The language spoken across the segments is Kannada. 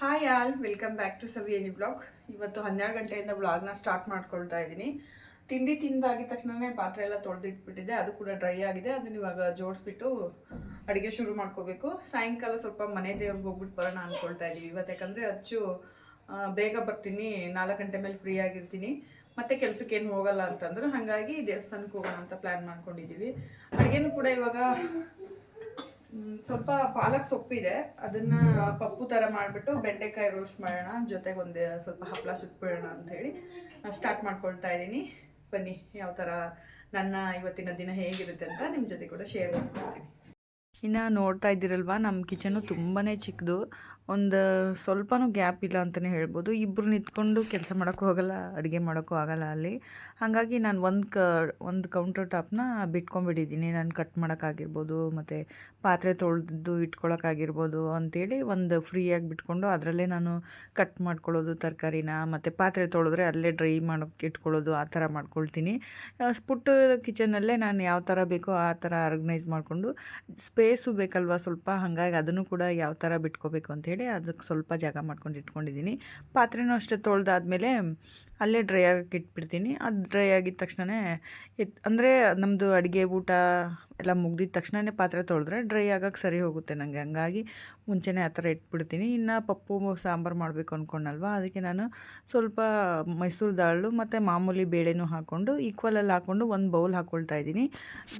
Hi all welcome back to ಸವಿಯನಿ blog ಇವತ್ತು ಹನ್ನೆರಡು ಗಂಟೆಯಿಂದ ಬ್ಲಾಗ್ನ ಸ್ಟಾರ್ಟ್ ಮಾಡ್ಕೊಳ್ತಾ ಇದ್ದೀನಿ. ತಿಂಡಿ ತಿಂದಾಗಿದ್ದ ತಕ್ಷಣವೇ ಪಾತ್ರೆ ಎಲ್ಲ ತೊಳೆದಿಟ್ಬಿಟ್ಟಿದೆ, ಅದು ಕೂಡ ಡ್ರೈ ಆಗಿದೆ. ಅದನ್ನ ಇವಾಗ ಜೋಡಿಸ್ಬಿಟ್ಟು ಅಡುಗೆ ಶುರು ಮಾಡ್ಕೋಬೇಕು. ಸಾಯಂಕಾಲ ಸ್ವಲ್ಪ ಮನೆ ದೇವ್ರಿಗೆ ಹೋಗ್ಬಿಟ್ಟು ಬರೋಣ ಅಂದ್ಕೊಳ್ತಾ ಇದ್ದೀವಿ ಇವತ್ತು ಯಾಕಂದರೆ ಅಚ್ಚು ಬೇಗ ಬರ್ತೀನಿ, ನಾಲ್ಕು ಗಂಟೆ ಮೇಲೆ ಫ್ರೀ ಆಗಿರ್ತೀನಿ. ಮತ್ತೆ ಕೆಲಸಕ್ಕೆ ಏನು ಹೋಗಲ್ಲ ಅಂತಂದ್ರು, ಹಾಗಾಗಿ ದೇವಸ್ಥಾನಕ್ಕೆ ಹೋಗೋಣ ಅಂತ ಪ್ಲ್ಯಾನ್ ಮಾಡ್ಕೊಂಡಿದ್ದೀವಿ ಅಡುಗೆನೂ ಕೂಡ ಇವಾಗ ಸ್ವಲ್ಪ ಪಾಲಕ್ ಸೊಪ್ಪಿದೆ. ಅದನ್ನ ಪಪ್ಪು ತರ ಮಾಡ್ಬಿಟ್ಟು ಬೆಂಡೆಕಾಯಿ ರೋಸ್ಟ್ ಮಾಡೋಣ, ಜೊತೆಗೆ ಒಂದು ಸ್ವಲ್ಪ ಹಪ್ಪಳ ಸುಟ್ಬಿಡೋಣ ಅಂತ ಹೇಳಿ ಸ್ಟಾರ್ಟ್ ಮಾಡ್ಕೊಳ್ತಾ ಇದ್ದೀನಿ. ಬನ್ನಿ, ಯಾವ ಥರ ನನ್ನ ಇವತ್ತಿನ ದಿನ ಹೇಗಿರುತ್ತೆ ಅಂತ ನಿಮ್ಮ ಜೊತೆ ಕೂಡ ಶೇರ್ ಮಾಡ್ಕೊಳ್ತೀನಿ ಇನ್ನು ನೋಡ್ತಾ ಇದ್ದೀರಲ್ವಾ ನಮ್ಮ ಕಿಚನ್ ತುಂಬಾ ಚಿಕ್ಕದು. ಒಂದು ಸ್ವಲ್ಪನೂ ಗ್ಯಾಪ್ ಇಲ್ಲ ಅಂತಲೇ ಹೇಳ್ಬೋದು. ಇಬ್ಬರು ನಿಂತ್ಕೊಂಡು ಕೆಲಸ ಮಾಡೋಕ್ಕೂ ಹೋಗಲ್ಲ ಅಡುಗೆ ಮಾಡೋಕ್ಕೂ ಆಗಲ್ಲ ಅಲ್ಲಿ. ಹಾಗಾಗಿ ನಾನು ಒಂದು ಕ, ಒಂದು ಕೌಂಟರ್ ಟಾಪ್ನ ಬಿಟ್ಕೊಂಡ್ಬಿಟ್ಟಿದ್ದೀನಿ. ನಾನು ಕಟ್ ಮಾಡೋಕ್ಕಾಗಿರ್ಬೋದು, ಮತ್ತು ಪಾತ್ರೆ ತೊಳೆದು ಇಟ್ಕೊಳ್ಳೋಕ್ಕಾಗಿರ್ಬೋದು ಅಂತೇಳಿ ಒಂದು ಫ್ರೀಯಾಗಿ ಬಿಟ್ಕೊಂಡು ಅದರಲ್ಲೇ ನಾನು ಕಟ್ ಮಾಡ್ಕೊಳ್ಳೋದು ತರಕಾರಿನ, ಮತ್ತು ಪಾತ್ರೆ ತೊಳೆದ್ರೆ ಅಲ್ಲೇ ಡ್ರೈ ಮಾಡೋಕ್ಕೆ ಇಟ್ಕೊಳ್ಳೋದು ಆ ಥರ ಮಾಡ್ಕೊಳ್ತೀನಿ. ಸ್ಪುಟ್ ಪುಟ್ಟ ಕಿಚನಲ್ಲೇ ನಾನು ಯಾವ ಥರ ಬೇಕೋ ಆ ಥರ ಆರ್ಗನೈಸ್ ಮಾಡಿಕೊಂಡು ಸ್ಪೇಸು ಬೇಕಲ್ವ ಸ್ವಲ್ಪ, ಹಾಗಾಗಿ ಅದನ್ನು ಕೂಡ ಯಾವ ಥರ ಬಿಟ್ಕೋಬೇಕು ಅಂತೇಳಿ ಅದಕ್ಕೆ ಸ್ವಲ್ಪ ಜಾಗ ಮಾಡ್ಕೊಂಡು ಇಟ್ಕೊಂಡಿದ್ದೀನಿ. ಪಾತ್ರೆನೂ ಅಷ್ಟೇ ತೊಳೆದಾದ್ಮೇಲೆ ಅಲ್ಲೇ ಡ್ರೈ ಆಗಕ್ಕೆ ಇಟ್ಬಿಡ್ತೀನಿ. ಅದು ಡ್ರೈ ಆಗಿದ ತಕ್ಷಣವೇ ಎತ್, ಅಂದರೆ ನಮ್ಮದು ಅಡುಗೆ, ಊಟ ಎಲ್ಲ ಮುಗ್ದಿದ ತಕ್ಷಣವೇ ಪಾತ್ರೆ ತೊಳೆದ್ರೆ ಡ್ರೈ ಆಗಕ್ಕೆ ಸರಿ ಹೋಗುತ್ತೆ ನನಗೆ ಹಂಗಾಗಿ ಮುಂಚೆನೇ ಆ ಥರ ಇಟ್ಬಿಡ್ತೀನಿ. ಇನ್ನು ಪಪ್ಪು, ಸಾಂಬಾರು ಮಾಡಬೇಕು ಅಂದ್ಕೊಂಡಲ್ವ ಅದಕ್ಕೆ ನಾನು ಸ್ವಲ್ಪ ಮೈಸೂರು ದಾಳು ಮತ್ತು ಮಾಮೂಲಿ ಬೇಳೆನೂ ಹಾಕ್ಕೊಂಡು ಈಕ್ವಲಲ್ಲಿ ಹಾಕ್ಕೊಂಡು ಒಂದು ಬೌಲ್ ಹಾಕ್ಕೊಳ್ತಾ ಇದ್ದೀನಿ.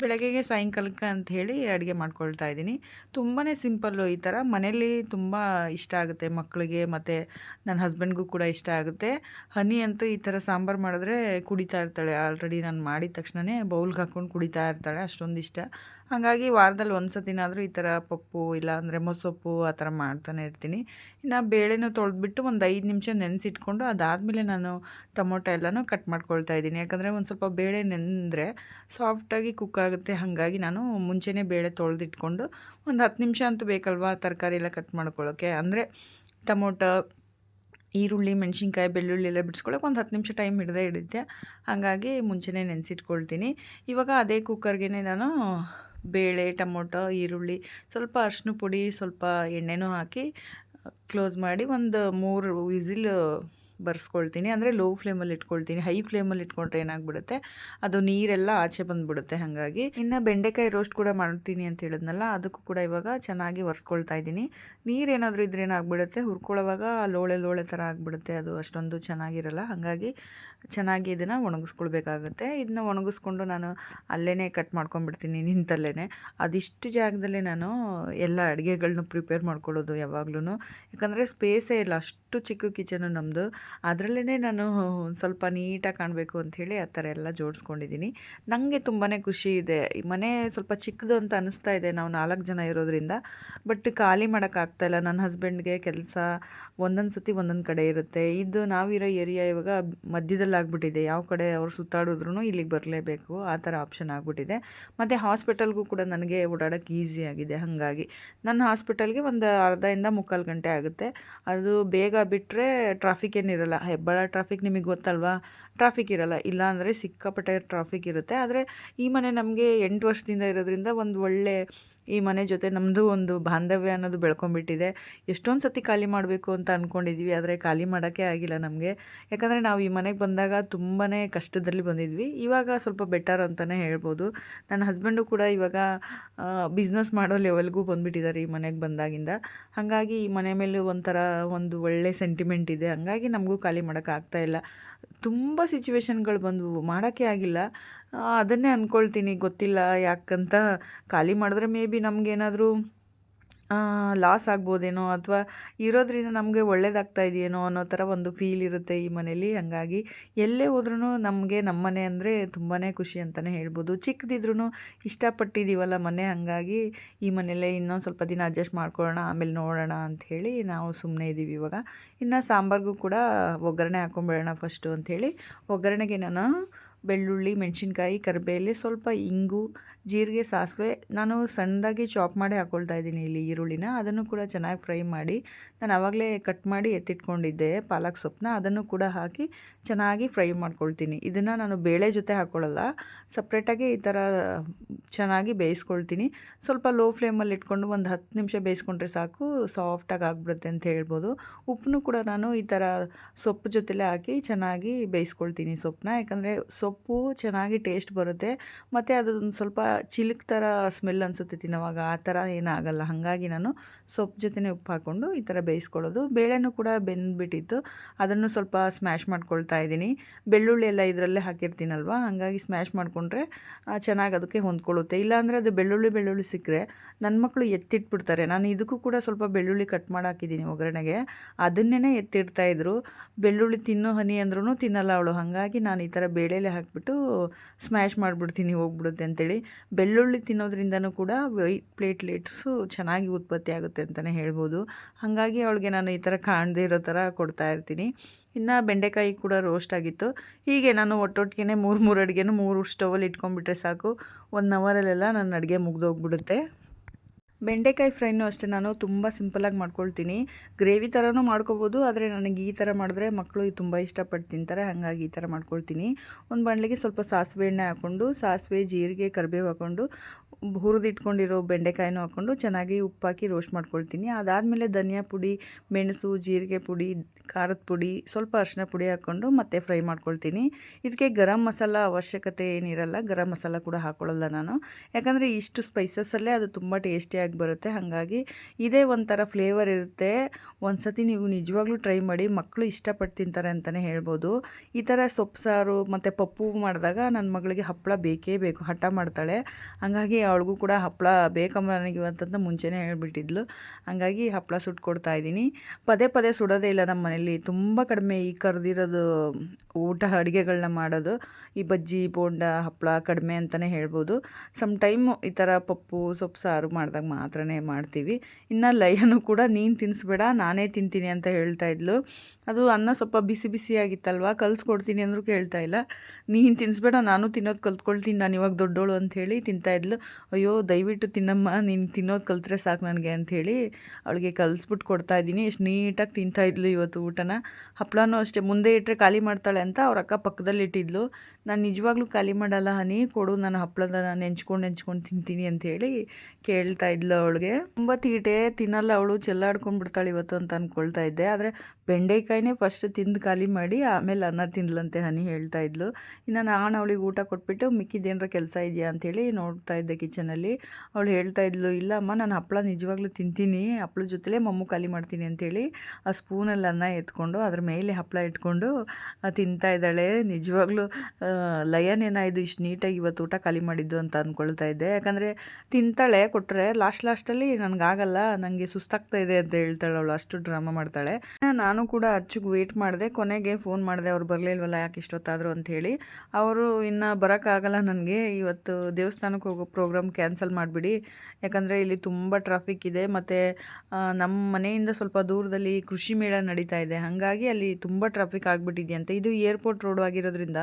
ಬೆಳಗ್ಗೆಗೆ ಸಾಯಂಕಾಲಕ್ಕೆ ಅಂತ ಹೇಳಿ ಅಡುಗೆ ಮಾಡ್ಕೊಳ್ತಾ ಇದ್ದೀನಿ. ತುಂಬಾ ಸಿಂಪಲ್ಲು ಈ ಥರ. ಮನೇಲಿ ತುಂಬ ಇಷ್ಟ ಆಗುತ್ತೆ ಮಕ್ಕಳಿಗೆ, ಮತ್ತು ನನ್ನ ಹಸ್ಬೆಂಡ್ಗೂ ಕೂಡ ಇಷ್ಟ ಆಗುತ್ತೆ. ಹನಿ ಅಂತೂ ಈ ಥರ ಸಾಂಬಾರು ಮಾಡಿದ್ರೆ ಕುಡಿತಾ ಇರ್ತಾಳೆ. ಆಲ್ರೆಡಿ ನಾನು ಮಾಡಿದ ತಕ್ಷಣವೇ ಬೌಲ್ಗೆ ಹಾಕ್ಕೊಂಡು ಕುಡಿತಾ ಇರ್ತಾಳೆ. ಅಷ್ಟೊಂದು ಇಷ್ಟ. ಹಾಗಾಗಿ ವಾರದಲ್ಲಿ ಒಂದು ಸತಿನಾದರೂ ಈ ಥರ ಪಪ್ಪು ಇಲ್ಲ ಅಂದರೆ ಮೊಸೊಪ್ಪು ಆ ಥರ ಮಾಡ್ತಾನೆ ಇರ್ತೀನಿ. ಇನ್ನು ಬೇಳೆನೂ ತೊಳೆದ್ಬಿಟ್ಟು ಒಂದು ಐದು ನಿಮಿಷ ನೆನೆಸಿಟ್ಕೊಂಡು ಅದಾದಮೇಲೆ ನಾನು ಟೊಮೊಟೊ ಎಲ್ಲನೂ ಕಟ್ ಮಾಡ್ಕೊಳ್ತಾ ಇದ್ದೀನಿ. ಯಾಕಂದರೆ ಒಂದು ಸ್ವಲ್ಪ ಬೇಳೆ ನೆನೆದ್ರೆ ಸಾಫ್ಟಾಗಿ ಕುಕ್ ಆಗುತ್ತೆ. ಹಾಗಾಗಿ ನಾನು ಮುಂಚೆನೇ ಬೇಳೆ ತೊಳೆದಿಟ್ಕೊಂಡು ಒಂದು ಹತ್ತು ನಿಮಿಷ ಅಂತೂ ಬೇಕಲ್ವಾ ತರಕಾರಿ ಎಲ್ಲ ಕಟ್ ಮಾಡ್ಕೊಳ್ಳೋಕ್ಕೆ ಅಂದರೆ ಟೊಮೊಟೊ ಈರುಳ್ಳಿ, ಮೆಣಸಿನ್ಕಾಯಿ, ಬೆಳ್ಳುಳ್ಳಿ ಎಲ್ಲ ಬಿಡಿಸ್ಕೊಳ್ಳೋಕೆ ಒಂದು ಹತ್ತು ನಿಮಿಷ ಟೈಮ್ ಹಿಡ್ದೇ ಹಿಡಿಯುತ್ತೆ ಹಾಗಾಗಿ ಮುಂಚೆನೇ ನೆನೆಸಿಟ್ಕೊಳ್ತೀನಿ. ಇವಾಗ ಅದೇ ಕುಕ್ಕರ್ಗೆ ನಾನು ಬೇಳೆ, ಟೊಮೊಟೊ, ಈರುಳ್ಳಿ ಸ್ವಲ್ಪ ಅರಿಶಿನ ಪುಡಿ, ಸ್ವಲ್ಪ ಎಣ್ಣೆನೂ ಹಾಕಿ ಕ್ಲೋಸ್ ಮಾಡಿ ಒಂದು ಮೂರು ವಿಸಿಲ್ ಬರ್ಸ್ಕೊಳ್ತೀನಿ. ಅಂದರೆ ಲೋ ಫ್ಲೇಮಲ್ಲಿ ಇಟ್ಕೊಳ್ತೀನಿ. ಹೈ ಫ್ಲೇಮಲ್ಲಿ ಇಟ್ಕೊಂಡ್ರೆ ಏನಾಗ್ಬಿಡುತ್ತೆ? ಅದು ನೀರೆಲ್ಲ ಆಚೆ ಬಂದುಬಿಡುತ್ತೆ ಹಾಗಾಗಿ. ಇನ್ನು ಬೆಂಡೆಕಾಯಿ ರೋಸ್ಟ್ ಕೂಡ ಮಾಡ್ತೀನಿ ಅಂತ ಹೇಳಿದ್ನಲ್ಲ, ಅದಕ್ಕೂ ಕೂಡ ಇವಾಗ ಚೆನ್ನಾಗಿ ಒರೆಸ್ಕೊಳ್ತಾ ಇದ್ದೀನಿ. ನೀರೇನಾದರೂ ಇದ್ರೆ ಏನಾಗ್ಬಿಡುತ್ತೆ? ಹುರ್ಕೊಳ್ಳೋವಾಗ ಲೋಳೆ ಲೋಳೆ ಥರ ಆಗಿಬಿಡುತ್ತೆ. ಅದು ಅಷ್ಟೊಂದು ಚೆನ್ನಾಗಿರಲ್ಲ. ಹಾಗಾಗಿ ಚೆನ್ನಾಗಿ ಇದನ್ನು ಒಣಗಿಸ್ಕೊಳ್ಬೇಕಾಗುತ್ತೆ. ಇದನ್ನ ಒಣಗಿಸ್ಕೊಂಡು ನಾನು ಅಲ್ಲೇ ಕಟ್ ಮಾಡ್ಕೊಂಡ್ಬಿಡ್ತೀನಿ ನಿಂತಲ್ಲೇ ಅದಿಷ್ಟು ಜಾಗದಲ್ಲೇ ನಾನು ಎಲ್ಲ ಅಡುಗೆಗಳನ್ನ ಪ್ರಿಪೇರ್ ಮಾಡ್ಕೊಳ್ಳೋದು ಯಾವಾಗ್ಲೂ ಯಾಕಂದರೆ ಸ್ಪೇಸೇ ಇಲ್ಲ, ಅಷ್ಟು ಚಿಕ್ಕ ಕಿಚನು ನಮ್ಮದು ಅದರಲ್ಲೇ ನಾನು ಸ್ವಲ್ಪ ನೀಟಾಗಿ ಕಾಣಬೇಕು ಅಂಥೇಳಿ ಆ ಥರ ಎಲ್ಲ ಜೋಡಿಸ್ಕೊಂಡಿದ್ದೀನಿ. ನನಗೆ ತುಂಬಾ ಖುಷಿ ಇದೆ. ಮನೆ ಸ್ವಲ್ಪ ಚಿಕ್ಕದು ಅಂತ ಅನಿಸ್ತಾ ಇದೆ, ನಾವು ನಾಲ್ಕು ಜನ ಇರೋದ್ರಿಂದ. ಬಟ್ ಖಾಲಿ ಮಾಡೋಕ್ಕಾಗ್ತಾಯಿಲ್ಲ ನನ್ನ ಹಸ್ಬೆಂಡ್ಗೆ ಕೆಲಸ ಒಂದೊಂದು ಸತಿ ಒಂದೊಂದು ಕಡೆ ಇರುತ್ತೆ. ಇದು ನಾವಿರೋ ಏರಿಯಾ ಇವಾಗ ಮಧ್ಯದಲ್ಲಿ ಆಗ್ಬಿಟ್ಟಿದೆ. ಯಾವ ಕಡೆ ಅವ್ರು ಸುತ್ತಾಡಿದ್ರು ಇಲ್ಲಿಗೆ ಬರಲೇಬೇಕು. ಆ ಥರ ಆಪ್ಷನ್ ಆಗಿಬಿಟ್ಟಿದೆ. ಮತ್ತು ಹಾಸ್ಪಿಟಲ್ಗೂ ಕೂಡ ನನಗೆ ಓಡಾಡೋಕ್ಕೆ ಈಸಿ ಆಗಿದೆ. ಹಾಗಾಗಿ ನನ್ನ ಹಾಸ್ಪಿಟಲ್ಗೆ ಒಂದು ಅರ್ಧದಿಂದ ಮುಕ್ಕಾಲು ಗಂಟೆ ಆಗುತ್ತೆ. ಅದು ಬೇಗ ಬಿಟ್ಟರೆ ಟ್ರಾಫಿಕ್ ಏನಿರಲ್ಲ ಹೆಬ್ಬಾಳ ಟ್ರಾಫಿಕ್ ನಿಮಗೆ ಗೊತ್ತಲ್ವಾ? ಟ್ರಾಫಿಕ್ ಇರಲ್ಲ. ಇಲ್ಲ ಅಂದರೆ ಸಿಕ್ಕಾಪಟ್ಟೆ ಟ್ರಾಫಿಕ್ ಇರುತ್ತೆ. ಆದರೆ ಈ ಮನೆ ನಮಗೆ ಎಂಟು ವರ್ಷದಿಂದ ಇರೋದ್ರಿಂದ ಒಂದು ಒಳ್ಳೆ ಈ ಮನೆ ಜೊತೆ ನಮ್ಮದು ಒಂದು ಬಾಂಧವ್ಯ ಅನ್ನೋದು ಬೆಳ್ಕೊಂಡ್ಬಿಟ್ಟಿದೆ ಎಷ್ಟೊಂದು ಸತಿ ಖಾಲಿ ಮಾಡಬೇಕು ಅಂತ ಅಂದ್ಕೊಂಡಿದ್ವಿ ಆದರೆ ಖಾಲಿ ಮಾಡೋಕ್ಕೆ ಆಗಿಲ್ಲ ನಮಗೆ. ಯಾಕಂದರೆ ನಾವು ಈ ಮನೆಗೆ ಬಂದಾಗ ತುಂಬಾ ಕಷ್ಟದಲ್ಲಿ ಬಂದಿದ್ವಿ. ಇವಾಗ ಸ್ವಲ್ಪ ಬೆಟರ್ ಅಂತಲೇ ಹೇಳ್ಬೋದು. ನನ್ನ ಹಸ್ಬೆಂಡು ಕೂಡ ಇವಾಗ ಬಿಸ್ನೆಸ್ ಮಾಡೋ ಲೆವೆಲ್ಗೂ ಬಂದುಬಿಟ್ಟಿದ್ದಾರೆ ಈ ಮನೆಗೆ ಬಂದಾಗಿಂದ. ಹಾಗಾಗಿ ಈ ಮನೆ ಮೇಲೆ ಒಂಥರ ಒಂದು ಒಳ್ಳೆ ಸೆಂಟಿಮೆಂಟ್ ಇದೆ. ಹಾಗಾಗಿ ನಮಗೂ ಖಾಲಿ ಮಾಡೋಕ್ಕಾಗ್ತಾ ಇಲ್ಲ. ತುಂಬ ಸಿಚುವೇಶನ್ಗಳು ಬಂದವು. ಮಾಡೋಕ್ಕೆ ಆಗಿಲ್ಲ. ಅದನ್ನೇ ಅಂದ್ಕೊಳ್ತೀನಿ ಗೊತ್ತಿಲ್ಲ ಯಾಕಂತ. ಖಾಲಿ ಮಾಡಿದ್ರೆ ಮೇ ಬಿ ನಮಗೇನಾದರೂ ಲಾಸ್ ಆಗ್ಬೋದೇನೋ ಅಥವಾ ಇರೋದ್ರಿಂದ ನಮಗೆ ಒಳ್ಳೇದಾಗ್ತಾ ಇದೆಯೇನೋ ಅನ್ನೋ ಥರ ಒಂದು ಫೀಲ್ ಇರುತ್ತೆ ಈ ಮನೇಲಿ. ಹಾಗಾಗಿ ಎಲ್ಲೇ ಹೋದ್ರೂ ನಮಗೆ ನಮ್ಮ ಮನೆ ಅಂದರೆ ತುಂಬಾ ಖುಷಿ ಅಂತಲೇ ಹೇಳ್ಬೋದು. ಚಿಕ್ಕದಿದ್ರೂ ಇಷ್ಟಪಟ್ಟಿದ್ದೀವಲ್ಲ ಮನೆ, ಹಾಗಾಗಿ ಈ ಮನೇಲೇ ಇನ್ನೊಂದು ಸ್ವಲ್ಪ ದಿನ ಅಡ್ಜಸ್ಟ್ ಮಾಡ್ಕೊಳ್ಳೋಣ, ಆಮೇಲೆ ನೋಡೋಣ ಅಂಥೇಳಿ ನಾವು ಸುಮ್ಮನೆ ಇದ್ದೀವಿ ಇವಾಗ. ಇನ್ನು ಸಾಂಬಾರಿಗೂ ಕೂಡ ಒಗ್ಗರಣೆ ಹಾಕೊಂಡ್ಬಿಡೋಣ ಫಸ್ಟು ಅಂಥೇಳಿ ಒಗ್ಗರಣೆಗೆ ನಾನು ಬೆಳ್ಳುಳ್ಳಿ, ಮೆಣಸಿನ್ಕಾಯಿ, ಕರಿಬೇಲೆ, ಸ್ವಲ್ಪ ಇಂಗು, ಜೀರಿಗೆ, ಸಾಸಿವೆ ನಾನು ಸಣ್ಣದಾಗಿ ಚಾಪ್ ಮಾಡಿ ಹಾಕ್ಕೊಳ್ತಾ ಇದ್ದೀನಿ ಇಲ್ಲಿ ಈರುಳ್ಳಿನ. ಅದನ್ನು ಕೂಡ ಚೆನ್ನಾಗಿ ಫ್ರೈ ಮಾಡಿ ನಾನು ಆವಾಗಲೇ ಕಟ್ ಮಾಡಿ ಎತ್ತಿಟ್ಕೊಂಡಿದ್ದೆ ಪಾಲಕ್ ಸೊಪ್ಪನ್ನ. ಅದನ್ನು ಕೂಡ ಹಾಕಿ ಚೆನ್ನಾಗಿ ಫ್ರೈ ಮಾಡ್ಕೊಳ್ತೀನಿ. ಇದನ್ನು ನಾನು ಬೇಳೆ ಜೊತೆ ಹಾಕ್ಕೊಳ್ಳಲ್ಲ ಸಪ್ರೇಟಾಗಿ ಈ ಥರ ಚೆನ್ನಾಗಿ ಬೇಯಿಸ್ಕೊಳ್ತೀನಿ. ಸ್ವಲ್ಪ ಲೋ ಫ್ಲೇಮಲ್ಲಿ ಇಟ್ಕೊಂಡು ಒಂದು ಹತ್ತು ನಿಮಿಷ ಬೇಯಿಸ್ಕೊಂಡ್ರೆ ಸಾಕು ಸಾಫ್ಟಾಗಿ ಆಗಿಬಿಡುತ್ತೆ ಅಂತ ಹೇಳ್ಬೋದು. ಉಪ್ಪನ್ನು ಕೂಡ ನಾನು ಈ ಥರ ಸೊಪ್ಪು ಜೊತೆಲೇ ಹಾಕಿ ಚೆನ್ನಾಗಿ ಬೇಯಿಸ್ಕೊಳ್ತೀನಿ ಸೊಪ್ಪನ್ನ. ಯಾಕಂದರೆ ಸೊಪ್ಪು ಚೆನ್ನಾಗಿ ಟೇಸ್ಟ್ ಬರುತ್ತೆ. ಮತ್ತು ಅದೊಂದು ಸ್ವಲ್ಪ ಚಿಲ್ಕ್ ಥರ ಸ್ಮೆಲ್ ಅನಿಸುತ್ತೆ ತಿನ್ನೋವಾಗ ಆ ಥರ ಏನಾಗಲ್ಲ ಹಾಗಾಗಿ ನಾನು ಸೊಪ್ಪು ಜೊತೆನೇ ಉಪ್ಪು ಹಾಕ್ಕೊಂಡು ಈ ಥರ ಬೇಯಿಸ್ಕೊಳ್ಳೋದು. ಬೇಳೆನೂ ಕೂಡ ಬೆಂದ್ಬಿಟ್ಟಿತ್ತು. ಅದನ್ನು ಸ್ವಲ್ಪ ಸ್ಮ್ಯಾಶ್ ಮಾಡ್ಕೊಳ್ತಾ ಇದ್ದೀನಿ. ಬೆಳ್ಳುಳ್ಳಿ ಎಲ್ಲ ಇದರಲ್ಲೇ ಹಾಕಿರ್ತೀನಲ್ವ? ಹಾಗಾಗಿ ಸ್ಮ್ಯಾಶ್ ಮಾಡಿಕೊಂಡ್ರೆ ಚೆನ್ನಾಗಿ ಅದಕ್ಕೆ ಹೊಂದ್ಕೊಳ್ಳುತ್ತೆ. ಇಲ್ಲಾಂದರೆ ಅದು ಬೆಳ್ಳುಳ್ಳಿ ಬೆಳ್ಳುಳ್ಳಿ ಸಿಕ್ಕರೆ ನನ್ನ ಮಕ್ಕಳು ಎತ್ತಿಟ್ಬಿಡ್ತಾರೆ. ನಾನು ಇದಕ್ಕೂ ಕೂಡ ಸ್ವಲ್ಪ ಬೆಳ್ಳುಳ್ಳಿ ಕಟ್ ಮಾಡಿ ಹಾಕಿದ್ದೀನಿ ಒಗ್ಗರಣೆಗೆ. ಅದನ್ನೇ ಎತ್ತಿಡ್ತಾಯಿದ್ರು ಬೆಳ್ಳುಳ್ಳಿ ತಿನ್ನೋ ಹನಿ ಅಂದ್ರೂ ತಿನ್ನಲ್ಲ ಅವಳು. ಹಾಗಾಗಿ ನಾನು ಈ ಥರ ಬೇಳೆಲೆ ಹಾಕಿಬಿಟ್ಟು ಸ್ಮ್ಯಾಶ್ ಮಾಡಿಬಿಡ್ತೀನಿ, ಹೋಗ್ಬಿಡುತ್ತೆ ಅಂತೇಳಿ. ಬೆಳ್ಳುಳ್ಳಿ ತಿನ್ನೋದ್ರಿಂದನೂ ಕೂಡ ವೈಟ್ ಪ್ಲೇಟ್ಲೆಟ್ಸು ಚೆನ್ನಾಗಿ ಉತ್ಪತ್ತಿ ಆಗುತ್ತೆ ಅಂತಲೇ ಹೇಳ್ಬೋದು. ಹಾಗಾಗಿ ಅವಳಿಗೆ ನಾನು ಈ ಥರ ಕಾಣದೇ ಇರೋ ಥರ ಕೊಡ್ತಾ ಇರ್ತೀನಿ. ಇನ್ನು ಬೆಂಡೆಕಾಯಿ ಕೂಡ ರೋಸ್ಟ್ ಆಗಿತ್ತು. ಹೀಗೆ ನಾನು ಒಟ್ಟೊಟ್ಟಿಗೆ ಮೂರು ಮೂರು ಅಡುಗೆನೂ ಮೂರು ಸ್ಟವಲ್ಲಿ ಇಟ್ಕೊಂಡ್ಬಿಟ್ರೆ ಸಾಕು. ಒನ್ ಅವರಲ್ಲೆಲ್ಲ ನನ್ನ ಅಡುಗೆ ಮುಗ್ದೋಗ್ಬಿಡುತ್ತೆ. ಬೆಂಡೆಕಾಯಿ ಫ್ರೈನು ಅಷ್ಟೇ, ನಾನು ತುಂಬ ಸಿಂಪಲಾಗಿ ಮಾಡ್ಕೊಳ್ತೀನಿ. ಗ್ರೇವಿ ಥರನೂ ಮಾಡ್ಕೋಬೋದು, ಆದರೆ ನನಗೆ ಈ ಥರ ಮಾಡಿದ್ರೆ ಮಕ್ಕಳು ತುಂಬ ಇಷ್ಟಪಟ್ಟು ತಿಂತಾರೆ, ಹಾಗಾಗಿ ಈ ಥರ ಮಾಡ್ಕೊಳ್ತೀನಿ. ಒಂದು ಬಾಣಲಿಗೆ ಸ್ವಲ್ಪ ಸಾಸಿವೆ ಎಣ್ಣೆ ಹಾಕ್ಕೊಂಡು, ಸಾಸಿವೆ, ಜೀರಿಗೆ, ಕರಿಬೇವು ಹಾಕ್ಕೊಂಡು, ಹುರಿದಿಟ್ಕೊಂಡಿರೋ ಬೆಂಡೆಕಾಯಿನೂ ಹಾಕ್ಕೊಂಡು ಚೆನ್ನಾಗಿ ಉಪ್ಪಾಕಿ ರೋಸ್ಟ್ ಮಾಡ್ಕೊಳ್ತೀನಿ. ಅದಾದಮೇಲೆ ಧನಿಯಾ ಪುಡಿ, ಮೆಣಸು, ಜೀರಿಗೆ ಪುಡಿ, ಖಾರದ ಪುಡಿ, ಸ್ವಲ್ಪ ಅರಿಶಿನ ಪುಡಿ ಹಾಕ್ಕೊಂಡು ಮತ್ತೆ ಫ್ರೈ ಮಾಡ್ಕೊಳ್ತೀನಿ. ಇದಕ್ಕೆ ಗರಂ ಮಸಾಲ ಅವಶ್ಯಕತೆ ಏನಿರಲ್ಲ, ಗರಂ ಮಸಾಲ ಕೂಡ ಹಾಕ್ಕೊಳ್ಳಲ್ಲ ನಾನು. ಯಾಕಂದರೆ ಇಷ್ಟು ಸ್ಪೈಸಸ್ಸಲ್ಲೇ ಅದು ತುಂಬ ಟೇಸ್ಟಿಯಾಗಿ ಬರುತ್ತೆ. ಹಾಗಾಗಿ ಇದೇ ಒಂಥರ ಫ್ಲೇವರ್ ಇರುತ್ತೆ. ಒಂದು ಸತಿ ನೀವು ನಿಜವಾಗ್ಲೂ ಟ್ರೈ ಮಾಡಿ ಮಕ್ಕಳು ಇಷ್ಟಪಟ್ಟು ತಿಂತಾರೆ ಅಂತಲೇ ಹೇಳ್ಬೋದು. ಈ ಥರ ಸೊಪ್ಪು, ಸಾರು ಮತ್ತು ಪಪ್ಪು ಮಾಡಿದಾಗ ನನ್ನ ಮಗಳಿಗೆ ಹಪ್ಪಳ ಬೇಕೇ ಬೇಕು. ಹಠ ಮಾಡ್ತಾಳೆ. ಹಾಗಾಗಿ ಅವಳಿಗೂ ಕೂಡ ಹಪ್ಪಳ ಬೇಕಮ್ಮ ನನಗೆ ಇವತ್ತಂತ ಮುಂಚೆನೇ ಹೇಳಿಬಿಟ್ಟಿದ್ಲು. ಹಾಗಾಗಿ ಹಪ್ಪಳ ಸುಟ್ಕೊಡ್ತಾ ಇದ್ದೀನಿ. ಪದೇ ಪದೇ ಸುಡೋದೇ ಇಲ್ಲ ನಮ್ಮ ಮನೆಯಲ್ಲಿ ತುಂಬ ಕಡಿಮೆ ಈ ಕರೆದಿರೋದು ಊಟ ಅಡುಗೆಗಳನ್ನ ಮಾಡೋದು. ಈ ಬಜ್ಜಿ, ಬೋಂಡ, ಹಪ್ಪಳ ಕಡಿಮೆ ಅಂತಲೇ ಹೇಳ್ಬೋದು. ಸಮ್ ಟೈಮು ಈ ಥರ ಪಪ್ಪು, ಸೊಪ್ಪು, ಸಾರು ಮಾಡಿದಾಗ ಮಾತ್ರನೇ ಮಾಡ್ತೀವಿ. ಇನ್ನು ಲಯನು ಕೂಡ ನೀನು ತಿನ್ನಿಸ್ಬೇಡ ನಾನೇ ತಿಂತೀನಿ ಅಂತ ಹೇಳ್ತಾ ಇದ್ಲು. ಅದು ಅನ್ನ ಸ್ವಲ್ಪ ಬಿಸಿ ಬಿಸಿಯಾಗಿತ್ತಲ್ವ ಕಲಿಸ್ಕೊಡ್ತೀನಿ ಅಂದರೂ ಕೇಳ್ತಾ ಇಲ್ಲ. ನೀನು ತಿನ್ನಿಸ್ಬೇಡ ನಾನು ತಿನ್ನೋದು ಕಲ್ತ್ಕೊಳ್ತೀನಿ, ನಾನು ಇವಾಗ ದೊಡ್ಡೋಳು ಅಂಥೇಳಿ ತಿಂತಾಯಿದ್ಲು ಅಯ್ಯೋ, ದಯವಿಟ್ಟು ತಿನ್ನಮ್ಮ, ನೀನು ತಿನ್ನೋದು ಕಲ್ತ್ರೆ ಸಾಕು ನನಗೆ ಅಂಥೇಳಿ ಅವಳಿಗೆ ಕಲಿಸ್ಬಿಟ್ಟು ಕೊಡ್ತಾ ಇದ್ದೀನಿ. ಎಷ್ಟು ನೀಟಾಗಿ ತಿಂತಾಯಿದ್ಲು ಇವತ್ತು ಊಟನ. ಹಪ್ಪಳನೂ ಅಷ್ಟೇ, ಮುಂದೆ ಇಟ್ಟರೆ ಖಾಲಿ ಮಾಡ್ತಾಳೆ ಅಂತ ಅವ್ರ ಅಕ್ಕ ಪಕ್ಕದಲ್ಲಿ ಇಟ್ಟಿದ್ಲು. ನಾನು ನಿಜವಾಗ್ಲೂ ಖಾಲಿ ಮಾಡಲ್ಲ ಹನಿ, ಕೊಡು ನಾನು ಹಪ್ಪಳದ ನೆಂಚ್ಕೊಂಡು ನೆಂಚ್ಕೊಂಡು ತಿಂತೀನಿ ಅಂಥೇಳಿ ಕೇಳ್ತಾ ಇದ್ಲು. ಅವಳಿಗೆ. ತುಂಬ ತೀಟೆ, ತಿನ್ನಲ್ಲ ಅವಳು, ಚೆಲ್ಲಾಡ್ಕೊಂಡು ಬಿಡ್ತಾಳೆ ಇವತ್ತು ಅಂತ ಅಂದ್ಕೊಳ್ತಾ ಇದ್ದೆ. ಆದರೆ ಬೆಂಡೆಕಾಯಿನೇ ಫಸ್ಟ್ ತಿಂದು ಖಾಲಿ ಮಾಡಿ, ಆಮೇಲೆ ಅನ್ನ ತಿಂದ್ಲಂತೆ ಹನಿ ಹೇಳ್ತಾ ಇದ್ಲು. ಇನ್ನು ನಾನು ಅವಳಿಗೆ ಊಟ ಕೊಟ್ಬಿಟ್ಟು ಮಿಕ್ಕಿದ್ದೇನಾರ ಕೆಲಸ ಇದೆಯಾ ಅಂಥೇಳಿ ನೋಡ್ತಾ ಇದ್ದೆ ಕಿಚನಲ್ಲಿ ಅವಳು ಹೇಳ್ತಾ ಇದ್ಲು, ಇಲ್ಲ ಅಮ್ಮ, ನಾನು ಹಪ್ಪಳ ನಿಜವಾಗ್ಲೂ ತಿಂತೀನಿ. ಹಪ್ಪಳ ಜೊತೆಲೇ ಮಮ್ಮು ಖಾಲಿ ಮಾಡ್ತೀನಿ ಅಂಥೇಳಿ ಆ ಸ್ಪೂನಲ್ಲಿ ಅನ್ನ ಎತ್ಕೊಂಡು, ಅದ್ರ ಮೇಲೆ ಹಪ್ಪಳ ಇಟ್ಕೊಂಡು ತಿಂತಾ ಇದ್ದಾಳೆ. ನಿಜವಾಗ್ಲೂ ಏನಾಯಿತು, ಇಷ್ಟು ನೀಟಾಗಿ ಇವತ್ತು ಊಟ ಖಾಲಿ ಮಾಡಿದ್ದು ಅಂತ ಅಂದ್ಕೊಳ್ತಾ ಇದ್ದೆ. ಯಾಕಂದರೆ ತಿಂತಾಳೆ ಕೊಟ್ಟರೆ ಲಾಸ್ಟ್ ಲಾಸ್ಟಲ್ಲಿ ನನಗಾಗಲ್ಲ ನನಗೆ ಸುಸ್ತಾಗ್ತಾ ಇದೆ ಅಂತ ಹೇಳ್ತಾಳೆ ಅವಳು. ಅಷ್ಟು ಡ್ರಾಮಾ ಮಾಡ್ತಾಳೆ. ನಾನು ಕೂಡ ಅಚ್ಚುಗೆ ವೇಟ್ ಮಾಡಿದೆ. ಕೊನೆಗೆ ಫೋನ್ ಮಾಡಿದೆ, ಅವ್ರು ಬರಲಿಲ್ವಲ್ಲ ಯಾಕೆ ಇಷ್ಟೊತ್ತಾದರೂ ಅಂಥೇಳಿ ಅವರು ಇನ್ನು ಬರೋಕ್ಕಾಗಲ್ಲ ನನಗೆ. ಇವತ್ತು ದೇವಸ್ಥಾನಕ್ಕೆ ಹೋಗೋ ಪ್ರೋಗ್ರಾಮ್ ಕ್ಯಾನ್ಸಲ್ ಮಾಡಿಬಿಡಿ. ಯಾಕಂದರೆ ಇಲ್ಲಿ ತುಂಬ ಟ್ರಾಫಿಕ್ ಇದೆ. ಮತ್ತು ನಮ್ಮ ಮನೆಯಿಂದ ಸ್ವಲ್ಪ ದೂರದಲ್ಲಿ ಕೃಷಿ ಮೇಳ ನಡೀತಾ ಇದೆ. ಹಾಗಾಗಿ ಅಲ್ಲಿ ತುಂಬ ಟ್ರಾಫಿಕ್ ಆಗಿಬಿಟ್ಟಿದೆಯಂತೆ ಇದು ಏರ್ಪೋರ್ಟ್ ರೋಡ್ ಆಗಿರೋದ್ರಿಂದ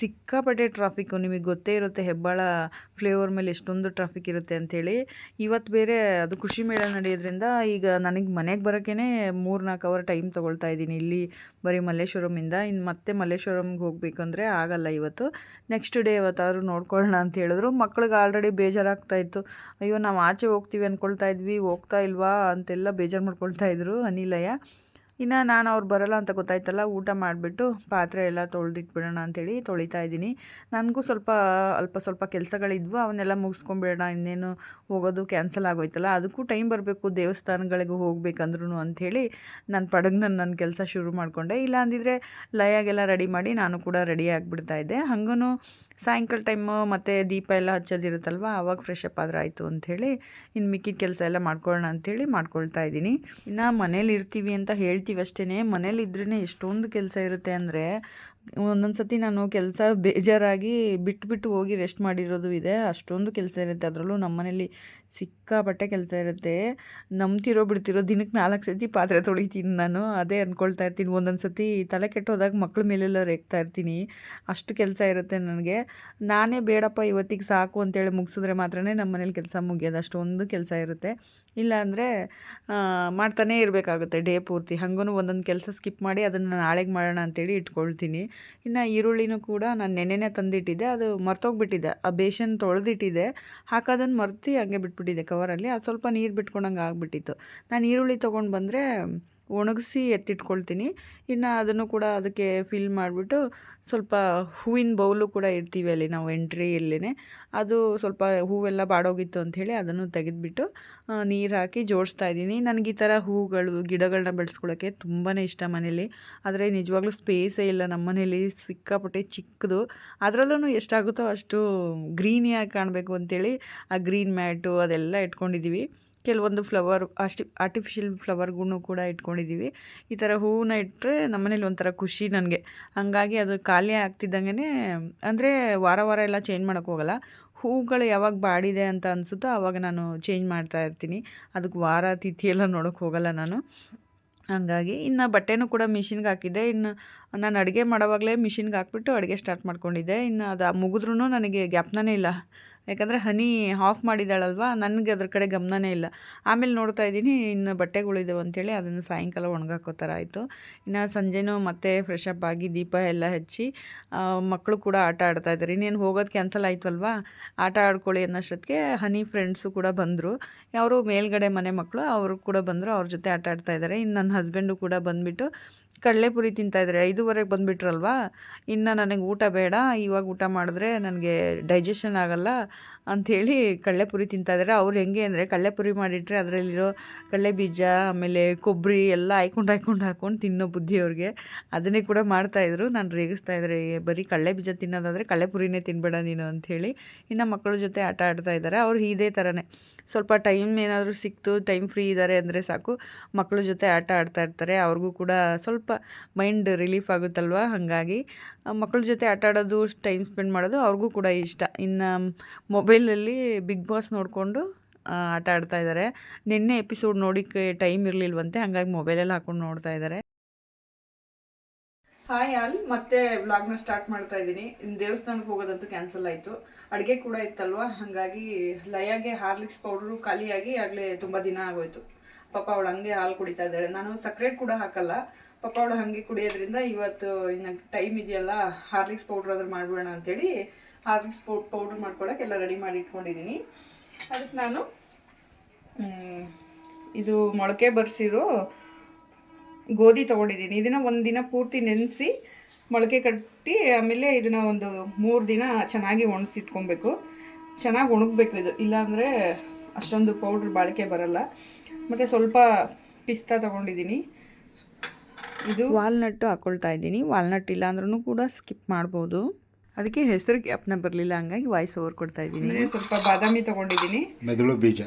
ಸಿಕ್ಕಾಪಟ್ಟೆ ಟ್ರಾಫಿಕ್ಕು ನಿಮಗೆ ಗೊತ್ತೇ ಇರುತ್ತೆ. ಹೆಬ್ಬಾಳ ಫ್ಲೇವರ್ ಮೇಲೆ ಎಷ್ಟೊಂದು ಟ್ರಾಫಿಕ್ ಇರುತ್ತೆ ಅಂಥೇಳಿ ಇವತ್ತು ಬೇರೆ ಅದು ಖುಷಿ ಮೇಳ ನಡೆಯೋದ್ರಿಂದ ಈಗ ನನಗೆ ಮನೆಗೆ ಬರೋಕ್ಕೇ ಮೂರು ನಾಲ್ಕು ಅವರ್ ಟೈಮ್ ತೊಗೊಳ್ತಾ ಇದ್ದೀನಿ. ಇಲ್ಲಿ ಬರೀ ಮಲ್ಲೇಶ್ವರಮಿಂದ. ಇನ್ನು ಮತ್ತೆ ಮಲ್ಲೇಶ್ವರಮ್ಗೆ ಹೋಗಬೇಕಂದ್ರೆ ಆಗಲ್ಲ ಇವತ್ತು. ನೆಕ್ಸ್ಟ್ ಡೇ ಇವತ್ತಾದರೂ ನೋಡ್ಕೊಳ್ಳೋಣ ಅಂತ ಹೇಳಿದ್ರು. ಮಕ್ಳಿಗೆ ಆಲ್ರೆಡಿ ಬೇಜಾರಾಗ್ತಾ ಇತ್ತು. ಅಯ್ಯೋ, ನಾವು ಆಚೆ ಹೋಗ್ತೀವಿ ಅಂದ್ಕೊಳ್ತಾ ಇದ್ವಿ. ಹೋಗ್ತಾ ಇಲ್ವಾ ಅಂತೆಲ್ಲ ಬೇಜಾರು ಮಾಡ್ಕೊಳ್ತಾ ಇದ್ರು ಅನಿಲಯ. ಇನ್ನು ನಾನು ಅವ್ರು ಬರೋಲ್ಲ ಅಂತ ಗೊತ್ತಾಯ್ತಲ್ಲ, ಊಟ ಮಾಡಿಬಿಟ್ಟು ಪಾತ್ರೆ ಎಲ್ಲ ತೊಳೆದಿಟ್ಬಿಡೋಣ ಅಂಥೇಳಿ ತೊಳಿತಾ ಇದ್ದೀನಿ. ನನಗೂ ಸ್ವಲ್ಪ ಅಲ್ಪ ಸ್ವಲ್ಪ ಕೆಲಸಗಳಿದ್ವು, ಅವನ್ನೆಲ್ಲ ಮುಗಿಸ್ಕೊಂಬಿಡೋಣ, ಇನ್ನೇನು ಹೋಗೋದು ಕ್ಯಾನ್ಸಲ್ ಆಗೋಯ್ತಲ್ಲ, ಅದಕ್ಕೂ ಟೈಮ್ ಬರಬೇಕು, ದೇವಸ್ಥಾನಗಳಿಗೆ ಹೋಗ್ಬೇಕಂದ್ರೂ ಅಂಥೇಳಿ ನಾನು ಪಡಗ್ ನಾನು ನನ್ನ ಕೆಲಸ ಶುರು ಮಾಡಿಕೊಂಡೆ. ಇಲ್ಲ ಅಂದಿದ್ರೆ ಲಯಾಗೆಲ್ಲ ರೆಡಿ ಮಾಡಿ ನಾನು ಕೂಡ ರೆಡಿ ಆಗಿಬಿಡ್ತಾ ಇದ್ದೆ. ಹಂಗೂ ಸಾಯಂಕಾಲ ಟೈಮು ಮತ್ತು ದೀಪ ಎಲ್ಲ ಹಚ್ಚೋದಿರುತ್ತಲ್ವ? ಆವಾಗ ಫ್ರೆಶ್ ಅಪ್ ಆದ್ರೆ ಆಯಿತು ಅಂಥೇಳಿ ಇನ್ನು ಮಿಕ್ಕಿದ ಕೆಲಸ ಎಲ್ಲ ಮಾಡ್ಕೊಳ್ಳೋಣ ಅಂಥೇಳಿ ಮಾಡ್ಕೊಳ್ತಾ ಇದ್ದೀನಿ. ಇನ್ನು ಮನೇಲಿ ಇರ್ತೀವಿ ಅಂತ ಹೇಳ್ತೀವಿ ಅಷ್ಟೇ ಮನೇಲಿ ಇದ್ರೇ ಎಷ್ಟೊಂದು ಕೆಲಸ ಇರುತ್ತೆ ಅಂದರೆ ಒಂದೊಂದು ಸತಿ ನಾನು ಕೆಲಸ ಬೇಜಾರಾಗಿ ಬಿಟ್ಟು ಬಿಟ್ಟು ಹೋಗಿ ರೆಸ್ಟ್ ಮಾಡಿರೋದು ಇದೆ. ಅಷ್ಟೊಂದು ಕೆಲಸ ಇರುತ್ತೆ. ಅದರಲ್ಲೂ ನಮ್ಮ ಮನೇಲಿ ಸಿಕ್ಕಾಪಟ್ಟೆ ಕೆಲಸ ಇರುತ್ತೆ. ನಂಬ್ತಿರೋ ಬಿಡ್ತಿರೋ ದಿನಕ್ಕೆ ನಾಲ್ಕು ಸತಿ ಪಾತ್ರೆ ತೊಳಿತೀನಿ ನಾನು. ಅದೇ ಅಂದ್ಕೊಳ್ತಾ ಇರ್ತೀನಿ. ಒಂದೊಂದು ಸತಿ ತಲೆ ಕೆಟ್ಟು ಹೋದಾಗ ಮಕ್ಳ ಮೇಲೆಲ್ಲ ರೇಗ್ತಾ ಇರ್ತೀನಿ. ಅಷ್ಟು ಕೆಲಸ ಇರುತ್ತೆ ನನಗೆ. ನಾನೇ ಬೇಡಪ್ಪ ಇವತ್ತಿಗೆ ಸಾಕು ಅಂತೇಳಿ ಮುಗಿಸಿದ್ರೆ ಮಾತ್ರನೇ ನಮ್ಮ ಮನೇಲಿ ಕೆಲಸ ಮುಗಿಯೋದು. ಅಷ್ಟೊಂದು ಕೆಲಸ ಇರುತ್ತೆ. ಇಲ್ಲಾಂದರೆ ಮಾಡ್ತಾನೇ ಇರಬೇಕಾಗುತ್ತೆ ಡೇ ಪೂರ್ತಿ. ಹಾಗೂ ಒಂದೊಂದು ಕೆಲಸ ಸ್ಕಿಪ್ ಮಾಡಿ ಅದನ್ನು ನಾಳೆಗೆ ಮಾಡೋಣ ಅಂತೇಳಿ ಇಟ್ಕೊಳ್ತೀನಿ. ಇನ್ನು ಈರುಳ್ಳಿನೂ ಕೂಡ ನಾನು ನೆನೆನೇ ತಂದಿಟ್ಟಿದ್ದೆ. ಅದು ಮರ್ತೋಗ್ಬಿಟ್ಟಿದೆ. ಆ ಬೇಷನ್ ತೊಳೆದಿಟ್ಟಿದ್ದೆ ಹಾಕೋದನ್ನು ಮರ್ತಿ ಹಂಗೆ ಬಿಟ್ಬಿಟ್ಟಿದ್ದೆ ಕವರಲ್ಲಿ ಅದು ಸ್ವಲ್ಪ ನೀರು ಬಿಟ್ಕೊಂಡಂಗೆ ಆಗಿಬಿಟ್ಟಿತ್ತು. ನಾನು ಈರುಳ್ಳಿ ತೊಗೊಂಡು ಬಂದರೆ ಒಣಗಿಸಿ ಎತ್ತಿಟ್ಕೊಳ್ತೀನಿ. ಇನ್ನು ಅದನ್ನು ಕೂಡ ಅದಕ್ಕೆ ಫಿಲ್ ಮಾಡಿಬಿಟ್ಟು ಸ್ವಲ್ಪ ಹೂವಿನ ಬೌಲು ಕೂಡ ಇಡ್ತೀವಿ ಅಲ್ಲಿ ನಾವು ಎಂಟ್ರಿಯಲ್ಲೇ ಅದು ಸ್ವಲ್ಪ ಹೂವೆಲ್ಲ ಬಾಡೋಗಿತ್ತು ಅಂಥೇಳಿ ಅದನ್ನು ತೆಗೆದುಬಿಟ್ಟು ನೀರು ಹಾಕಿ ಜೋಡಿಸ್ತಾ ಇದ್ದೀನಿ. ನನಗೆ ಈ ಥರ ಹೂಗಳು ಗಿಡಗಳನ್ನ ಬೆಳೆಸ್ಕೊಳ್ಳೋಕ್ಕೆ ತುಂಬಾ ಇಷ್ಟ ಮನೇಲಿ. ಆದರೆ ನಿಜವಾಗ್ಲೂ ಸ್ಪೇಸೇ ಇಲ್ಲ ನಮ್ಮ ಮನೇಲಿ, ಸಿಕ್ಕಾಪಟ್ಟೆ ಚಿಕ್ಕದು. ಅದರಲ್ಲೂ ಎಷ್ಟಾಗುತ್ತೋ ಅಷ್ಟು ಗ್ರೀನಿಯಾಗಿ ಕಾಣಬೇಕು ಅಂಥೇಳಿ ಆ ಗ್ರೀನ್ ಮ್ಯಾಟು ಅದೆಲ್ಲ ಇಟ್ಕೊಂಡಿದ್ದೀವಿ ಕೆಲವೊಂದು ಫ್ಲವರ್ ಆಸ್ಟಿ ಆರ್ಟಿಫಿಷಿಯಲ್ ಫ್ಲವರ್ಗೂ ಕೂಡ ಇಟ್ಕೊಂಡಿದ್ದೀವಿ ಈ ಥರ ಹೂವನ್ನ ಇಟ್ಟರೆ ನಮ್ಮನೇಲಿ ಒಂಥರ ಖುಷಿ ನನಗೆ. ಹಾಗಾಗಿ ಅದು ಖಾಲಿ ಆಗ್ತಿದ್ದಂಗೆ ಅಂದರೆ ವಾರ ವಾರ ಎಲ್ಲ ಚೇಂಜ್ ಮಾಡೋಕ್ಕೆ ಹೋಗಲ್ಲ. ಹೂಗಳು ಯಾವಾಗ ಬಾಡಿದೆ ಅಂತ ಅನಿಸುತ್ತೋ ಆವಾಗ ನಾನು ಚೇಂಜ್ ಮಾಡ್ತಾ ಇರ್ತೀನಿ. ಅದಕ್ಕೆ ವಾರ ತಿಥಿ ಎಲ್ಲ ನೋಡೋಕ್ಕೆ ಹೋಗಲ್ಲ ನಾನು. ಹಾಗಾಗಿ ಇನ್ನು ಬಟ್ಟೆನೂ ಕೂಡ ಮಿಷಿನ್ಗೆ ಹಾಕಿದ್ದೆ. ಇನ್ನು ನಾನು ಅಡುಗೆ ಮಾಡೋವಾಗಲೇ ಮಿಷಿನ್ಗೆ ಹಾಕ್ಬಿಟ್ಟು ಅಡುಗೆ ಸ್ಟಾರ್ಟ್ ಮಾಡ್ಕೊಂಡಿದ್ದೆ. ಇನ್ನು ಅದು ಮುಗಿದ್ರೂ ನನಗೆ ಜ್ಞಾಪನೇ ಇಲ್ಲ. ಯಾಕಂದರೆ ಹನಿ ಆಫ್ ಮಾಡಿದ್ದಾಳಲ್ವ, ನನಗೆ ಅದ್ರ ಕಡೆ ಗಮನನೇ ಇಲ್ಲ. ಆಮೇಲೆ ನೋಡ್ತಾ ಇದ್ದೀನಿ, ಇನ್ನು ಬಟ್ಟೆಗಳಿದ್ದಾವೆ ಅಂಥೇಳಿ ಅದನ್ನು ಸಾಯಂಕಾಲ ಒಣಗಾಕೋ ಥರ ಆಯಿತು. ಇನ್ನು ಸಂಜೆನೂ ಮತ್ತೆ ಫ್ರೆಶ್ ಅಪ್ ಆಗಿ ದೀಪ ಎಲ್ಲ ಹಚ್ಚಿ ಮಕ್ಕಳು ಕೂಡ ಆಟ ಆಡ್ತಾ ಇದ್ದಾರೆ. ಇನ್ನೇನು ಹೋಗೋದು ಕ್ಯಾನ್ಸಲ್ ಆಯಿತಲ್ವಾ? ಆಟ ಆಡ್ಕೊಳ್ಳಿ ಅನ್ನೋಷ್ಟೊತ್ತಿಗೆ ಹನಿ ಫ್ರೆಂಡ್ಸು ಕೂಡ ಬಂದರು. ಅವರು ಮೇಲ್ಗಡೆ ಮನೆ ಮಕ್ಕಳು ಅವರು ಕೂಡ ಬಂದರು, ಅವ್ರ ಜೊತೆ ಆಟ ಆಡ್ತಾ ಇದ್ದಾರೆ. ಇನ್ನು ನನ್ನ ಹಸ್ಬೆಂಡು ಕೂಡ ಬಂದುಬಿಟ್ಟು ಕಡಲೆಪುರಿ ತಿಂತಾಯಿದ್ರೆ ಐದುವರೆಗೆ ಬಂದುಬಿಟ್ರಲ್ವಾ? ಇನ್ನು ನನಗೆ ಊಟ ಬೇಡ. ಇವಾಗ ಊಟ ಮಾಡಿದ್ರೆ ನನಗೆ ಡೈಜೆಷನ್ ಆಗೋಲ್ಲ. ಅಂಥೇಳಿ ಕಡಲೆಪುರಿ ತಿಂತಾಯಿದ್ದಾರೆ ಅವ್ರು ಹೆಂಗೆ ಅಂದರೆ ಕಡಲೆಪುರಿ ಮಾಡಿಟ್ರೆ ಅದರಲ್ಲಿರೋ ಕಡಲೆ ಬೀಜ, ಆಮೇಲೆ ಕೊಬ್ಬರಿ ಎಲ್ಲ ಹಾಯ್ಕೊಂಡು ಹಾಯ್ಕೊಂಡು ಹಾಕ್ಕೊಂಡು ತಿನ್ನೋ ಬುದ್ಧಿ ಅವ್ರಿಗೆ. ಅದನ್ನೇ ಕೂಡ ಮಾಡ್ತಾಯಿದ್ರು. ನಾನು ರೇಗಿಸ್ತಾ ಇದ್ದಾರೆ ಬರೀ ಕಡಲೆ ಬೀಜ ತಿನ್ನೋದಾದರೆ ಕಡಲೆಪುರಿನೇ ತಿನ್ನಬೇಡ ನೀನು ಅಂಥೇಳಿ ಇನ್ನು ಮಕ್ಕಳ ಜೊತೆ ಆಟ ಆಡ್ತಾ ಇದ್ದಾರೆ ಅವ್ರು ಇದೇ ಥರನೇ. ಸ್ವಲ್ಪ ಟೈಮ್ ಏನಾದರೂ ಸಿಕ್ತು, ಟೈಮ್ ಫ್ರೀ ಇದ್ದಾರೆ ಅಂದರೆ ಸಾಕು. ಮಕ್ಕಳ ಜೊತೆ ಆಟ ಆಡ್ತಾ ಇರ್ತಾರೆ. ಅವ್ರಿಗೂ ಕೂಡ ಸ್ವಲ್ಪ ಮೈಂಡ್ ರಿಲೀಫ್ ಆಗುತ್ತಲ್ವ? ಹಾಗಾಗಿ ಮಕ್ಕಳ ಜೊತೆ ಆಟ ಆಡೋದು, ಟೈಮ್ ಸ್ಪೆಂಡ್ ಮಾಡೋದು ಅವ್ರಿಗೂ ಕೂಡ ಇಷ್ಟ. ಇನ್ನು ಮೊಬೈಲಲ್ಲಿ ಬಿಗ್ ಬಾಸ್ ನೋಡಿಕೊಂಡು ಆಟ ಆಡ್ತಾ ಇದ್ದಾರೆ. ನಿನ್ನೆ ಎಪಿಸೋಡ್ ನೋಡಿಕ್ಕೆ ಟೈಮ್ ಇರಲಿಲ್ವಂತೆ, ಹಾಗಾಗಿ ಮೊಬೈಲಲ್ಲಿ ಹಾಕೊಂಡು ನೋಡ್ತಾ ಇದ್ದಾರೆ. ಹಾಯ್ ಆಲ್, ಮತ್ತೆ ವ್ಲಾಗ್ನ ಸ್ಟಾರ್ಟ್ ಮಾಡ್ತಾ ಇದ್ದೀನಿ. ದೇವಸ್ಥಾನಕ್ಕೆ ಹೋಗೋದಂತೂ ಕ್ಯಾನ್ಸಲ್ ಆಯಿತು. ಅಡುಗೆ ಕೂಡ ಇತ್ತಲ್ವಾ? ಹಾಗಾಗಿ ಲಯಾಗೆ ಹಾರ್ಲಿಕ್ಸ್ ಪೌಡ್ರು ಖಾಲಿಯಾಗಿ ಆಗಲೇ ತುಂಬ ದಿನ ಆಗೋಯ್ತು. ಪಾಪ ಅವಳು ಹಂಗೆ ಹಾಲು ಕುಡಿತಾ ಇದ್ದಾಳೆ. ನಾನು ಸಕ್ರೇಟ್ ಕೂಡ ಹಾಕಲ್ಲ. ಪಾಪ ಅವಳು ಹಾಗೆ ಕುಡಿಯೋದ್ರಿಂದ ಇವತ್ತು ಇನ್ನು ಟೈಮ್ ಇದೆಯಲ್ಲ, ಹಾರ್ಲಿಕ್ಸ್ ಪೌಡ್ರ್ ಆದ್ರೂ ಮಾಡ್ಬಿಡೋಣ ಅಂತೇಳಿ ಹಾರ್ಲಿಕ್ಸ್ ಪೌ ಪೌಡ್ರ್ ಮಾಡ್ಕೊಳಕ್ಕೆ ಎಲ್ಲ ರೆಡಿ ಮಾಡಿ ಇಟ್ಕೊಂಡಿದ್ದೀನಿ ಅದಕ್ಕೆ ನಾನು ಇದು ಮೊಳಕೆ ಬರ್ಸಿರೋ ಗೋಧಿ ತೊಗೊಂಡಿದ್ದೀನಿ ಇದನ್ನು ಒಂದು ದಿನ ಪೂರ್ತಿ ನೆನೆಸಿ ಮೊಳಕೆ ಕಟ್ಟಿ ಆಮೇಲೆ ಇದನ್ನು ಒಂದು ಮೂರು ದಿನ ಚೆನ್ನಾಗಿ ಒಣಸಿಟ್ಕೊಬೇಕು ಚೆನ್ನಾಗಿ ಒಣಗಬೇಕು ಇದು. ಇಲ್ಲಾಂದರೆ ಅಷ್ಟೊಂದು ಪೌಡ್ರ್ ಬಾಳಿಕೆ ಬರಲ್ಲ. ಮತ್ತು ಸ್ವಲ್ಪ ಪಿಸ್ತಾ ತೊಗೊಂಡಿದ್ದೀನಿ ಇದು ವಾಲ್ನಟ್ಟು ಹಾಕ್ಕೊಳ್ತಾ ಇದ್ದೀನಿ ವಾಲ್ನಟ್ ಇಲ್ಲಾಂದ್ರೂ ಕೂಡ ಸ್ಕಿಪ್ ಮಾಡ್ಬೋದು. ಅದಕ್ಕೆ ಹೆಸರು ಅಪ್ನ ಬರಲಿಲ್ಲ ಹಂಗಾಗಿ ವಾಯ್ಸ್ ಓವರ್ ಕೊಡ್ತಾ ಇದ್ದೀನಿ. ಸ್ವಲ್ಪ ಬಾದಾಮಿ ತಗೊಂಡಿದ್ದೀನಿ. ಮೆದುಳು ಬೀಜ.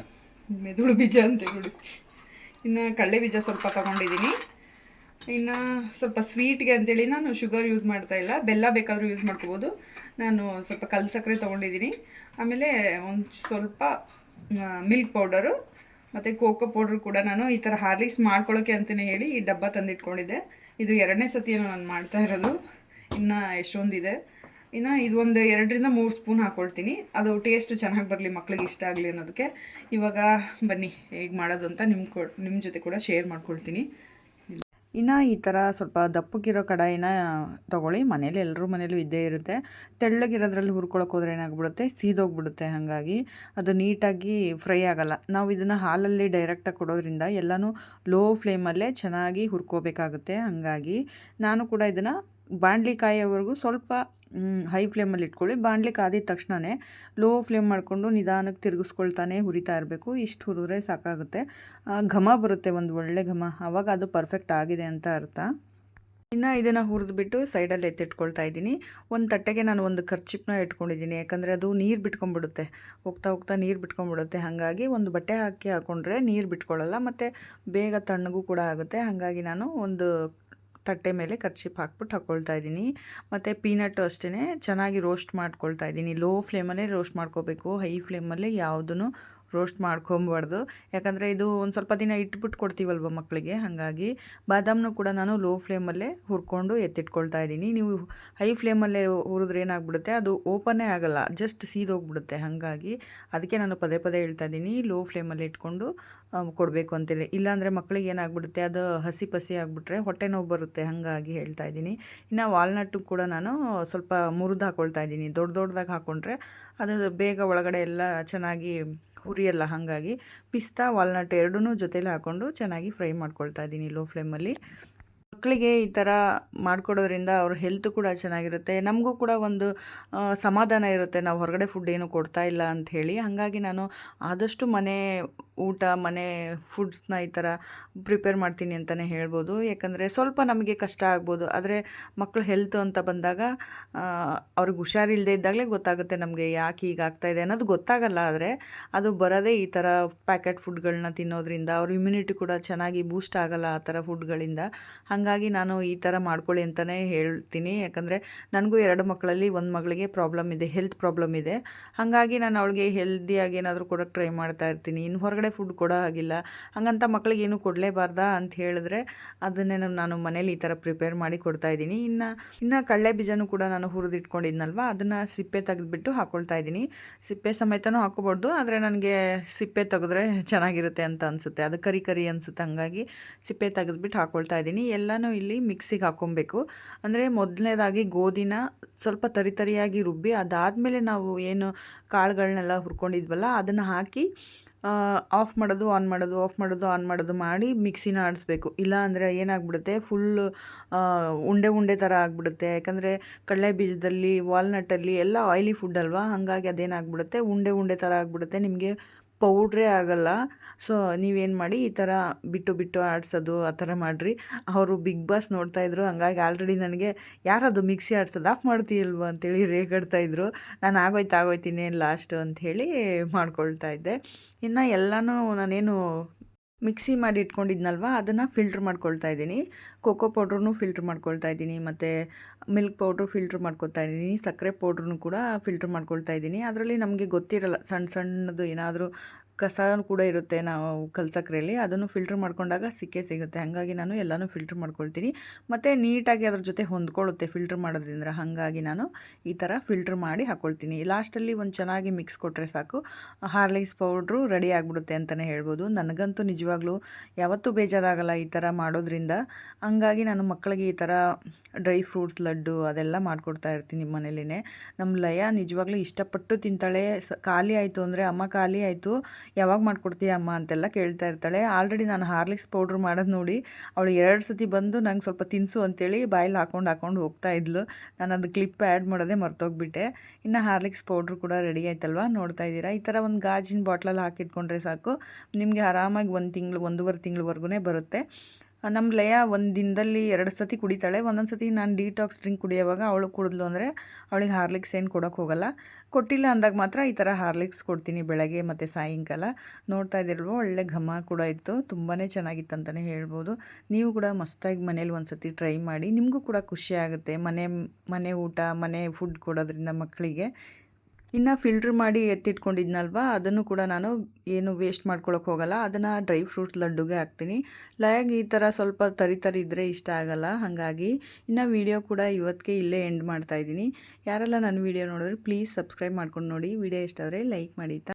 ಮೆದುಳು ಬೀಜ ಅಂತ ಹೇಳಿ. ಇನ್ನು ಕಡಲೆ ಬೀಜ ಸ್ವಲ್ಪ ತಗೊಂಡಿದ್ದೀನಿ. ಇನ್ನು ಸ್ವಲ್ಪ ಸ್ವೀಟ್ಗೆ ಅಂತೇಳಿ ನಾನು ಶುಗರ್ ಯೂಸ್ ಮಾಡ್ತಾ ಇಲ್ಲ. ಬೆಲ್ಲ ಬೇಕಾದರೂ ಯೂಸ್ ಮಾಡ್ಕೋಬೋದು. ನಾನು ಸ್ವಲ್ಪ ಕಲ್ ಸಕ್ಕರೆ ತೊಗೊಂಡಿದ್ದೀನಿ. ಆಮೇಲೆ ಒಂದು ಸ್ವಲ್ಪ ಮಿಲ್ಕ್ ಪೌಡರು ಮತ್ತು ಕೋಕೋ ಪೌಡ್ರು ಕೂಡ ನಾನು ಈ ಥರ ಹಾರ್ಲಿಕ್ಸ್ ಮಾಡ್ಕೊಳ್ಳೋಕೆ ಅಂತಲೇ ಹೇಳಿ ಈ ಡಬ್ಬ ತಂದಿಟ್ಕೊಂಡಿದ್ದೆ. ಇದು ಎರಡನೇ ಸತಿಯನ್ನು ನಾನು ಮಾಡ್ತಾ ಇರೋದು. ಇನ್ನು ಎಷ್ಟೊಂದಿದೆ. ಇನ್ನು ಇದು ಒಂದು ಎರಡರಿಂದ ಮೂರು ಸ್ಪೂನ್ ಹಾಕ್ಕೊಳ್ತೀನಿ ಅದು ಟೇಸ್ಟ್ ಚೆನ್ನಾಗಿ ಬರಲಿ, ಮಕ್ಳಿಗೆ ಇಷ್ಟ ಆಗಲಿ ಅನ್ನೋದಕ್ಕೆ. ಇವಾಗ ಬನ್ನಿ, ಹೇಗೆ ಮಾಡೋದು ಅಂತ ನಿಮ್ಮ ಕೊ ನಿಮ್ಮ ಜೊತೆ ಕೂಡ ಶೇರ್ ಮಾಡ್ಕೊಳ್ತೀನಿ. ಇನ್ನು ಈ ಥರ ಸ್ವಲ್ಪ ದಪ್ಪಕ್ಕಿರೋ ಕಡಾಯಿನ ತೊಗೊಳ್ಳಿ. ಮನೇಲಿ ಎಲ್ಲರೂ ಮನೇಲೂ ಇದ್ದೇ ಇರುತ್ತೆ. ತೆಳ್ಳಗಿರೋದ್ರಲ್ಲಿ ಹುರ್ಕೊಳಕ್ಕೆ ಹೋದ್ರೆ ಏನಾಗ್ಬಿಡುತ್ತೆ? ಸೀದೋಗ್ಬಿಡುತ್ತೆ ಹಾಗಾಗಿ. ಅದು ನೀಟಾಗಿ ಫ್ರೈ ಆಗಲ್ಲ. ನಾವು ಇದನ್ನು ಹಾಲಲ್ಲಿ ಡೈರೆಕ್ಟಾಗಿ ಕೊಡೋದ್ರಿಂದ ಎಲ್ಲನೂ ಲೋ ಫ್ಲೇಮಲ್ಲೇ ಚೆನ್ನಾಗಿ ಹುರ್ಕೋಬೇಕಾಗುತ್ತೆ ಹಾಗಾಗಿ. ನಾನು ಕೂಡ ಇದನ್ನು ಬಾಂಡ್ಲಿಕಾಯಿಯವರೆಗೂ ಸ್ವಲ್ಪ ಹೈ ಫ್ಲೇಮಲ್ಲಿ ಇಟ್ಕೊಳ್ಳಿ. ಬಾಣಲಿ ಕಾದಿದ ತಕ್ಷಣವೇ ಲೋ ಫ್ಲೇಮ್ ಮಾಡಿಕೊಂಡು ನಿಧಾನಕ್ಕೆ ತಿರುಗಿಸ್ಕೊಳ್ತಾನೆ ಹುರಿತಾ ಇರಬೇಕು. ಇಷ್ಟು ಹುರಿದ್ರೆ ಸಾಕಾಗುತ್ತೆ. ಘಮ ಬರುತ್ತೆ, ಒಂದು ಒಳ್ಳೆ ಘಮ. ಆವಾಗ ಅದು ಪರ್ಫೆಕ್ಟ್ ಆಗಿದೆ ಅಂತ ಅರ್ಥ. ಇನ್ನು ಇದನ್ನು ಹುರಿದ್ಬಿಟ್ಟು ಸೈಡಲ್ಲಿ ಎತ್ತಿಟ್ಕೊಳ್ತಾ ಇದ್ದೀನಿ. ಒಂದು ತಟ್ಟೆಗೆ ನಾನು ಒಂದು ಖರ್ಚಿಪ್ನ ಇಟ್ಕೊಂಡಿದ್ದೀನಿ. ಯಾಕಂದರೆ ಅದು ನೀರು ಬಿಟ್ಕೊಂಡ್ಬಿಡುತ್ತೆ. ಹೋಗ್ತಾ ಹೋಗ್ತಾ ನೀರು ಬಿಟ್ಕೊಂಡ್ಬಿಡುತ್ತೆ. ಹಾಗಾಗಿ ಒಂದು ಬಟ್ಟೆ ಹಾಕಿ ಹಾಕ್ಕೊಂಡ್ರೆ ನೀರು ಬಿಟ್ಕೊಳ್ಳಲ್ಲ ಮತ್ತು ಬೇಗ ತಣ್ಣಗೂ ಕೂಡ ಆಗುತ್ತೆ. ಹಾಗಾಗಿ ನಾನು ಒಂದು ತಟ್ಟೆ ಮೇಲೆ ಕರ್ಚಿಪ್ ಹಾಕ್ಬಿಟ್ಟು ಹಾಕ್ಕೊಳ್ತಾ ಇದ್ದೀನಿ. ಮತ್ತು ಪೀನಟ್ಟು ಅಷ್ಟೇ ಚೆನ್ನಾಗಿ ರೋಸ್ಟ್ ಮಾಡ್ಕೊಳ್ತಾ ಇದ್ದೀನಿ. ಲೋ ಫ್ಲೇಮಲ್ಲೇ ರೋಸ್ಟ್ ಮಾಡ್ಕೋಬೇಕು. ಹೈ ಫ್ಲೇಮಲ್ಲೇ ಯಾವುದೂ ರೋಸ್ಟ್ ಮಾಡ್ಕೊಬಾರ್ದು ಯಾಕಂದರೆ ಇದು ಒಂದು ಸ್ವಲ್ಪ ದಿನ ಇಟ್ಬಿಟ್ಟು ಕೊಡ್ತೀವಲ್ವ ಮಕ್ಕಳಿಗೆ ಹಾಗಾಗಿ ಬಾದಾಮನ್ನು ಕೂಡ ನಾನು ಲೋ ಫ್ಲೇಮಲ್ಲೇ ಹುರ್ಕೊಂಡು ಎತ್ತಿಟ್ಕೊಳ್ತಾ ಇದ್ದೀನಿ. ನೀವು ಹೈ ಫ್ಲೇಮಲ್ಲೇ ಹುರಿದ್ರೆ ಏನಾಗ್ಬಿಡುತ್ತೆ? ಅದು ಓಪನೇ ಆಗಲ್ಲ. ಜಸ್ಟ್ ಸೀದೋಗ್ಬಿಡುತ್ತೆ. ಹಾಗಾಗಿ ಅದಕ್ಕೆ ನಾನು ಪದೇ ಪದೇ ಹೇಳ್ತಾ ಇದ್ದೀನಿ. ಲೋ ಫ್ಲೇಮಲ್ಲಿ ಇಟ್ಕೊಂಡು ಕೊಡಬೇಕು ಅಂತೇಳಿ. ಇಲ್ಲಾಂದರೆ ಮಕ್ಕಳಿಗೆ ಏನಾಗ್ಬಿಡುತ್ತೆ, ಅದು ಹಸಿ ಪಸಿ ಆಗಿಬಿಟ್ರೆ ಹೊಟ್ಟೆ ನೋವು ಬರುತ್ತೆ, ಹಾಗಾಗಿ ಹೇಳ್ತಾ ಇದ್ದೀನಿ. ಇನ್ನು ವಾಲ್ನಟ್ಟು ಕೂಡ ನಾನು ಸ್ವಲ್ಪ ಮುರಿದು ಹಾಕ್ಕೊಳ್ತಾ ಇದ್ದೀನಿ. ದೊಡ್ಡ ದೊಡ್ಡದಾಗಿ ಹಾಕ್ಕೊಂಡ್ರೆ ಅದು ಬೇಗ ಒಳಗಡೆ ಎಲ್ಲ ಚೆನ್ನಾಗಿ ಹುರಿಯಲ್ಲ, ಹಾಗಾಗಿ ಪಿಸ್ತಾ, ವಾಲ್ನಟ್ ಎರಡೂ ಜೊತೇಲಿ ಹಾಕ್ಕೊಂಡು ಚೆನ್ನಾಗಿ ಫ್ರೈ ಮಾಡ್ಕೊಳ್ತಾ ಇದ್ದೀನಿ ಲೋ ಫ್ಲೇಮಲ್ಲಿ. ಮಕ್ಕಳಿಗೆ ಈ ಥರ ಮಾಡಿಕೊಡೋದ್ರಿಂದ ಅವ್ರ ಹೆಲ್ತ್ ಕೂಡ ಚೆನ್ನಾಗಿರುತ್ತೆ. ನಮಗೂ ಕೂಡ ಒಂದು ಸಮಾಧಾನ ಇರುತ್ತೆ. ನಾವು ಹೊರಗಡೆ ಫುಡ್ ಏನು ಕೊಡ್ತಾ ಇಲ್ಲ ಅಂತ ಹೇಳಿ. ಹಾಗಾಗಿ ನಾನು ಆದಷ್ಟು ಮನೆ ಊಟ, ಮನೆ ಫುಡ್ಸ್ನ ಈ ಥರ ಪ್ರಿಪೇರ್ ಮಾಡ್ತೀನಿ ಅಂತಲೇ ಹೇಳ್ಬೋದು. ಯಾಕಂದರೆ ಸ್ವಲ್ಪ ನಮಗೆ ಕಷ್ಟ ಆಗ್ಬೋದು. ಆದರೆ ಮಕ್ಕಳು ಹೆಲ್ತ್ ಅಂತ ಬಂದಾಗ ಅವ್ರಿಗೆ ಹುಷಾರಿಲ್ಲದೆ ಇದ್ದಾಗಲೇ ಗೊತ್ತಾಗುತ್ತೆ ನಮಗೆ ಯಾಕೆ ಈಗ ಆಗ್ತಾಯಿದೆ ಅನ್ನೋದು ಗೊತ್ತಾಗಲ್ಲ. ಆದರೆ ಅದು ಬರೋದೇ ಈ ಥರ ಪ್ಯಾಕೆಟ್ ಫುಡ್ಗಳನ್ನ ತಿನ್ನೋದ್ರಿಂದ ಅವ್ರ ಇಮ್ಯುನಿಟಿ ಕೂಡ ಚೆನ್ನಾಗಿ ಬೂಸ್ಟ್ ಆಗಲ್ಲ ಆ ಥರ ಫುಡ್ಗಳಿಂದ ಹಾಗಾಗಿ ನಾನು ಈ ಥರ ಮಾಡ್ಕೊಳ್ಳಿ ಅಂತಲೇ ಹೇಳ್ತೀನಿ. ಯಾಕಂದರೆ ನನಗೂ ಎರಡು ಮಕ್ಕಳಲ್ಲಿ ಒಂದು ಮಗಳಿಗೆ ಪ್ರಾಬ್ಲಮ್ ಇದೆ ಹೆಲ್ತ್ ಪ್ರಾಬ್ಲಮ್ ಇದೆ. ಹಾಗಾಗಿ ನಾನು ಅವಳಿಗೆ ಹೆಲ್ದಿಯಾಗಿ ಏನಾದರೂ ಕೊಡೋಕ್ಕೆ ಟ್ರೈ ಮಾಡ್ತಾ ಇರ್ತೀನಿ. ಇನ್ನು ಹೊರಗಡೆ ಫುಡ್ ಕೊಡೋ ಹಾಗಿಲ್ಲ ಹಾಗಂತ ಮಕ್ಕಳಿಗೆ ಏನು ಕೊಡಲೇಬಾರ್ದಾ ಅಂತ ಹೇಳಿದ್ರೆ ಅದನ್ನೇ ನಾನು- ಮನೇಲಿ ಈ ಥರ ಪ್ರಿಪೇರ್ ಮಾಡಿ ಕೊಡ್ತಾ ಇದ್ದೀನಿ. ಇನ್ನು ಇನ್ನು ಕಡಲೆ ಬೀಜನೂ ಕೂಡ ನಾನು ಹುರಿದಿಟ್ಕೊಂಡಿದ್ನಲ್ವ, ಅದನ್ನು ಸಿಪ್ಪೆ ತೆಗೆದುಬಿಟ್ಟು ಹಾಕ್ಕೊಳ್ತಾ ಇದ್ದೀನಿ. ಸಿಪ್ಪೆ ಸಮೇತನೂ ಹಾಕೋಬಾರ್ದು ಆದರೆ ನನಗೆ ಸಿಪ್ಪೆ ತೆಗೆದ್ರೆ ಚೆನ್ನಾಗಿರುತ್ತೆ ಅಂತ ಅನಿಸುತ್ತೆ. ಅದು ಕರಿ ಕರಿ ಅನಿಸುತ್ತೆ, ಹಾಗಾಗಿ ಸಿಪ್ಪೆ ತೆಗೆದುಬಿಟ್ಟು ಹಾಕ್ಕೊಳ್ತಾ ಇದ್ದೀನಿ. ಎಲ್ಲನೂ ಇಲ್ಲಿ ಮಿಕ್ಸಿಗೆ ಹಾಕ್ಕೊಬೇಕು. ಅಂದರೆ ಮೊದಲನೇದಾಗಿ ಗೋಧಿನ ಸ್ವಲ್ಪ ತರಿತರಿಯಾಗಿ ರುಬ್ಬಿ ಅದಾದಮೇಲೆ ನಾವು ಏನು ಕಾಳುಗಳನ್ನೆಲ್ಲ ಹುರ್ಕೊಂಡಿದ್ವಲ್ಲ ಅದನ್ನು ಹಾಕಿ ಆಫ್ ಮಾಡೋದು, ಆನ್ ಮಾಡೋದು, ಆಫ್ ಮಾಡೋದು, ಆನ್ ಮಾಡೋದು ಮಾಡಿ ಮಿಕ್ಸಿನ ಆಡಿಸ್ಬೇಕು. ಇಲ್ಲ ಅಂದರೆ ಏನಾಗ್ಬಿಡುತ್ತೆ ಫುಲ್ಲು ಉಂಡೆ ಉಂಡೆ ಥರ ಆಗಿಬಿಡುತ್ತೆ. ಯಾಕಂದರೆ ಕಡಲೆ ಬೀಜದಲ್ಲಿ, ವಾಲ್ನಟ್ಟಲ್ಲಿ ಎಲ್ಲ ಆಯ್ಲಿ ಫುಡ್ ಅಲ್ವಾ? ಹಾಗಾಗಿ ಅದೇನಾಗ್ಬಿಡುತ್ತೆ, ಉಂಡೆ ಉಂಡೆ ಥರ ಆಗಿಬಿಡುತ್ತೆ. ನಿಮಗೆ ಪೌಡ್ರೇ ಆಗಲ್ಲ. ಸೊ, ನೀವೇನು ಮಾಡಿ ಈ ಥರ ಬಿಟ್ಟು ಬಿಟ್ಟು ಆಡಿಸೋದು, ಆ ಥರ ಮಾಡಿರಿ. ಅವರು ಬಿಗ್ ಬಾಸ್ ನೋಡ್ತಾ ಇದ್ರು, ಹಂಗಾಗಿ ಆಲ್ರೆಡಿ ನನಗೆ ಯಾರದು ಮಿಕ್ಸಿ ಆಡ್ಸೋದು ಆಫ್ ಮಾಡ್ತೀಯಲ್ವ ಅಂತೇಳಿ ರೇಗಾಡ್ತಾಯಿದ್ರು ನಾನು ಆಗೋಯ್ತು ಆಗೋಯ್ತೀನಿ ಲಾಸ್ಟ್ ಅಂತ ಹೇಳಿ ಮಾಡ್ಕೊಳ್ತಾ ಇದ್ದೆ. ಇನ್ನು ಎಲ್ಲನೂ ನಾನೇನು ಮಿಕ್ಸಿ ಮಾಡಿ ಇಟ್ಕೊಂಡಿದ್ನಲ್ವ? ಅದನ್ನು ಫಿಲ್ಟ್ರ್ ಮಾಡ್ಕೊಳ್ತಾ ಇದ್ದೀನಿ. ಕೋಕೋ ಪೌಡ್ರನ್ನು ಫಿಲ್ಟ್ರ್ ಮಾಡ್ಕೊಳ್ತಾ ಇದ್ದೀನಿ, ಮತ್ತು ಮಿಲ್ಕ್ ಪೌಡ್ರು ಫಿಲ್ಟ್ರ್ ಮಾಡ್ಕೊಳ್ತಾ ಇದ್ದೀನಿ, ಸಕ್ಕರೆ ಪೌಡ್ರನ್ನು ಕೂಡ ಫಿಲ್ಟ್ರ್ ಮಾಡ್ಕೊಳ್ತಾ ಇದ್ದೀನಿ. ಅದರಲ್ಲಿ ನಮಗೆ ಗೊತ್ತಿರಲ್ಲ ಸಣ್ಣ ಸಣ್ಣದು ಏನಾದರೂ ಕಸ ಕೂಡ ಇರುತ್ತೆ ನಾವು ಕಲ್ಸಕ್ರೆಯಲ್ಲಿ ಅದನ್ನು ಫಿಲ್ಟ್ರ್ ಮಾಡ್ಕೊಂಡಾಗ ಸಿಕ್ಕೇ ಸಿಗುತ್ತೆ. ಹಾಗಾಗಿ ನಾನು ಎಲ್ಲನೂ ಫಿಲ್ಟ್ರ್ ಮಾಡ್ಕೊಳ್ತೀನಿ. ಮತ್ತು ನೀಟಾಗಿ ಅದ್ರ ಜೊತೆ ಹೊಂದ್ಕೊಳ್ಳುತ್ತೆ ಫಿಲ್ಟ್ರ್ ಮಾಡೋದ್ರಿಂದ. ಹಾಗಾಗಿ ನಾನು ಈ ಥರ ಫಿಲ್ಟ್ರ್ ಮಾಡಿ ಹಾಕ್ಕೊಳ್ತೀನಿ ಲಾಸ್ಟಲ್ಲಿ ಒಂದು ಚೆನ್ನಾಗಿ ಮಿಕ್ಸ್ ಕೊಟ್ಟರೆ ಸಾಕು. ಹಾರ್ಲಿಕ್ಸ್ ಪೌಡ್ರು ರೆಡಿ ಆಗಿಬಿಡುತ್ತೆ ಅಂತಲೇ ಹೇಳ್ಬೋದು. ನನಗಂತೂ ನಿಜವಾಗ್ಲೂ ಯಾವತ್ತೂ ಬೇಜಾರಾಗಲ್ಲ ಈ ಥರ ಮಾಡೋದ್ರಿಂದ. ಹಂಗಾಗಿ ನಾನು ಮಕ್ಕಳಿಗೆ ಈ ಥರ ಡ್ರೈ ಫ್ರೂಟ್ಸ್, ಲಡ್ಡು ಅದೆಲ್ಲ ಮಾಡಿಕೊಡ್ತಾ ಇರ್ತೀನಿ ಮನೇಲಿನೇ. ನಮ್ಮ ಲಯ ನಿಜವಾಗ್ಲೂ ಇಷ್ಟಪಟ್ಟು ತಿಂತಾಳೆ. ಖಾಲಿ ಆಯಿತು ಅಂದರೆ ಅಮ್ಮ ಖಾಲಿ ಆಯಿತು. ಯಾವಾಗ ಮಾಡಿಕೊಡ್ತೀಯ ಅಮ್ಮ ಅಂತೆಲ್ಲ ಕೇಳ್ತಾ ಇರ್ತಾಳೆ. ಆಲ್ರೆಡಿ ನಾನು ಹಾರ್ಲಿಕ್ಸ್ ಪೌಡ್ರ್ ಮಾಡೋದು ನೋಡಿ, ಅವಳು ಎರಡು ಸತಿ ಬಂದು ನಂಗೆ ಸ್ವಲ್ಪ ತಿನ್ನಿಸು ಅಂತೇಳಿ ಬಾಯಲ್ಲಿ ಹಾಕೊಂಡು ಹಾಕೊಂಡು ಹೋಗ್ತಾ ಇದ್ಲು. ನಾನು ಅದು ಕ್ಲಿಪ್ ಆ್ಯಡ್ ಮಾಡೋದೇ ಮರ್ತೋಗ್ಬಿಟ್ಟೆ. ಇನ್ನು ಹಾರ್ಲಿಕ್ಸ್ ಪೌಡ್ರ್ ಕೂಡ ರೆಡಿ ಆಯ್ತಲ್ವಾ? ನೋಡ್ತಾ ಇದ್ದೀರಾ? ಈ ಥರ ಒಂದು ಗಾಜಿನ ಬಾಟ್ಲಲ್ಲಿ ಹಾಕಿಟ್ಕೊಂಡ್ರೆ ಸಾಕು. ನಿಮಗೆ ಆರಾಮಾಗಿ ಒಂದು ತಿಂಗಳು, ಒಂದೂವರೆ ತಿಂಗಳವರೆಗೂ ಬರುತ್ತೆ. ನಮ್ಮ ಲಯ ಒಂದು ದಿನದಲ್ಲಿ ಎರಡು ಸತಿ ಕುಡಿತಾಳೆ. ಒಂದೊಂದು ಸತಿ ನಾನು ಡಿಟಾಕ್ಸ್ ಡ್ರಿಂಕ್ ಕುಡಿಯೋವಾಗ ಅವಳು ಕುಡಿದ್ಲು ಅಂದರೆ ಅವಳಿಗೆ ಹಾರ್ಲಿಕ್ಸ್ ಏನು ಕೊಡೋಕೆ ಹೋಗಲ್ಲ. ಕೊಟ್ಟಿಲ್ಲ ಅಂದಾಗ ಮಾತ್ರ ಈ ಥರ ಹಾರ್ಲಿಕ್ಸ್ ಕೊಡ್ತೀನಿ ಬೆಳಗ್ಗೆ ಮತ್ತು ಸಾಯಂಕಾಲ. ನೋಡ್ತಾ ಇದ್ದಿಲ್ವೋ ಒಳ್ಳೆ ಘಮ ಕೂಡ ಇತ್ತು. ತುಂಬಾ ಚೆನ್ನಾಗಿತ್ತು ಅಂತಲೇ ಹೇಳ್ಬೋದು. ನೀವು ಕೂಡ ಮಸ್ತಾಗಿ ಮನೇಲಿ ಒಂದು ಸತಿ ಟ್ರೈ ಮಾಡಿ. ನಿಮಗೂ ಕೂಡ ಖುಷಿ ಆಗುತ್ತೆ. ಮನೆ ಮನೆ ಊಟ, ಮನೆ ಫುಡ್ ಕೊಡೋದ್ರಿಂದ ಮಕ್ಕಳಿಗೆ. ಇನ್ನು ಫಿಲ್ಟ್ರ್ ಮಾಡಿ ಎತ್ತಿಟ್ಕೊಂಡಿದ್ನಲ್ವ? ಅದನ್ನು ಕೂಡ ನಾನು ಏನು ವೇಸ್ಟ್ ಮಾಡ್ಕೊಳಕ್ಕೆ ಹೋಗಲ್ಲ. ಅದನ್ನು ಡ್ರೈ ಫ್ರೂಟ್ಸ್ ಲಡ್ಡುಗೆ ಹಾಕ್ತೀನಿ. ಲಯಾಗಿ ಈ ಥರ ಸ್ವಲ್ಪ ತರಿ ತರಿ ಇದ್ದರೆ ಇಷ್ಟ ಆಗಲ್ಲ. ಹಾಗಾಗಿ ಇನ್ನು ವೀಡಿಯೋ ಕೂಡ ಇವತ್ತಿಗೆ ಇಲ್ಲೇ ಎಂಡ್ ಮಾಡ್ತಾ ಇದ್ದೀನಿ. ಯಾರೆಲ್ಲ ನನ್ನ ವೀಡಿಯೋ ನೋಡಿದ್ರೆ ಪ್ಲೀಸ್ ಸಬ್ಸ್ಕ್ರೈಬ್ ಮಾಡ್ಕೊಂಡು ನೋಡಿ. ವಿಡಿಯೋ ಇಷ್ಟ ಆದರೆ ಲೈಕ್ ಮಾಡಿ.